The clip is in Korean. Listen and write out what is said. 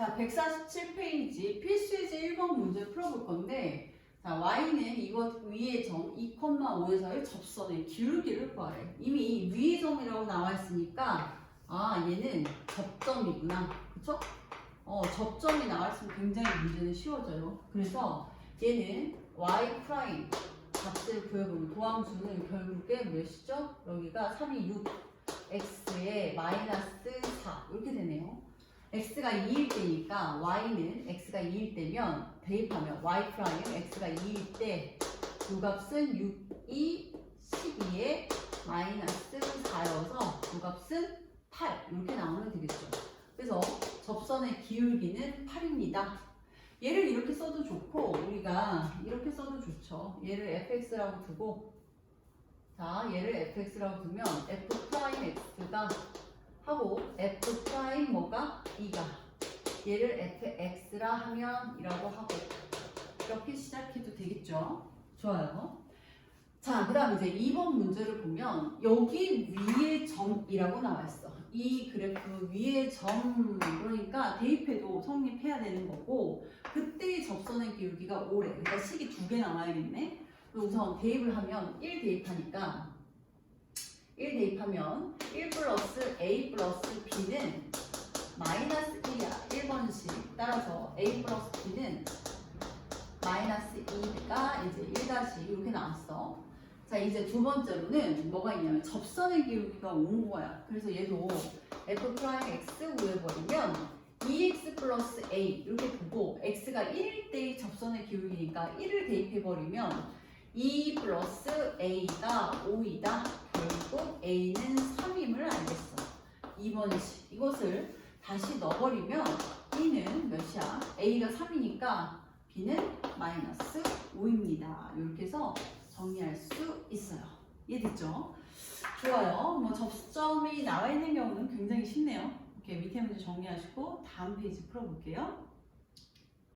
자, 147페이지 필수예제 1번 문제 풀어볼 건데 자, y는 이것 위의 점 2,5에서의 접선의 기울기를 구하래. 이미 위의 점이라고 나와 있으니까 아, 얘는 접점이구나. 그쵸? 어, 접점이 나와 있으면 굉장히 문제는 쉬워져요. 그래서 얘는 y 프라임 값을 구해보면 도함수는 결국에 몇이죠? 여기가 3이 6, x에 마이너스 4 이렇게 되네요. X가 2일 때니까 y는 x가 2일 때면 대입하면 y 프라임 x가 2일 때두 값은 6, 2, 12에 마이너스 4여서 두 값은 8 이렇게 나오면 되겠죠. 그래서 접선의 기울기는 8입니다. 얘를 이렇게 써도 좋고 우리가 이렇게 써도 좋죠. 얘를 fx라고 두고 자 얘를 fx라고 두면 f 프라임 x가 하고 f 프라임 뭐가 2가 얘를 fx라 하면 이라고 하고 이렇게 시작해도 되겠죠. 좋아요. 자, 그 다음 이제 2번 문제를 보면 여기 위에 점이라고 나와 있어. 이 그래프 위에 점 그러니까 대입해도 성립해야 되는 거고 그때의 접선의 기울기가 5래. 그러니까 식이 두 개 나와야겠네. 우선 대입을 하면 1 대입하니까 1 대입하면 1 플러스 a 플러스 b는 마이너스 1이야. 1번식. 따라서 a 플러스 b는 마이너스 2가 이제 1 다시 이렇게 나왔어. 자 이제 두 번째로는 뭐가 있냐면 접선의 기울기가 온 거야. 그래서 얘도 f 프라임 x 구해버리면 2x 플러스 a 이렇게 보고 x가 1일 때의 접선의 기울기니까 1을 대입해버리면 2 플러스 a가 5이다. 결국 a는 3임을 알겠어. 2번식 이것을 다시 넣어버리면 b는 몇이야? a가 3이니까 b는 마이너스 5입니다. 이렇게 해서 정리할 수 있어요. 이해됐죠? 좋아요. 뭐 접점이 나와 있는 경우는 굉장히 쉽네요. 이렇게 밑에 문제 정리하시고 다음 페이지 풀어볼게요.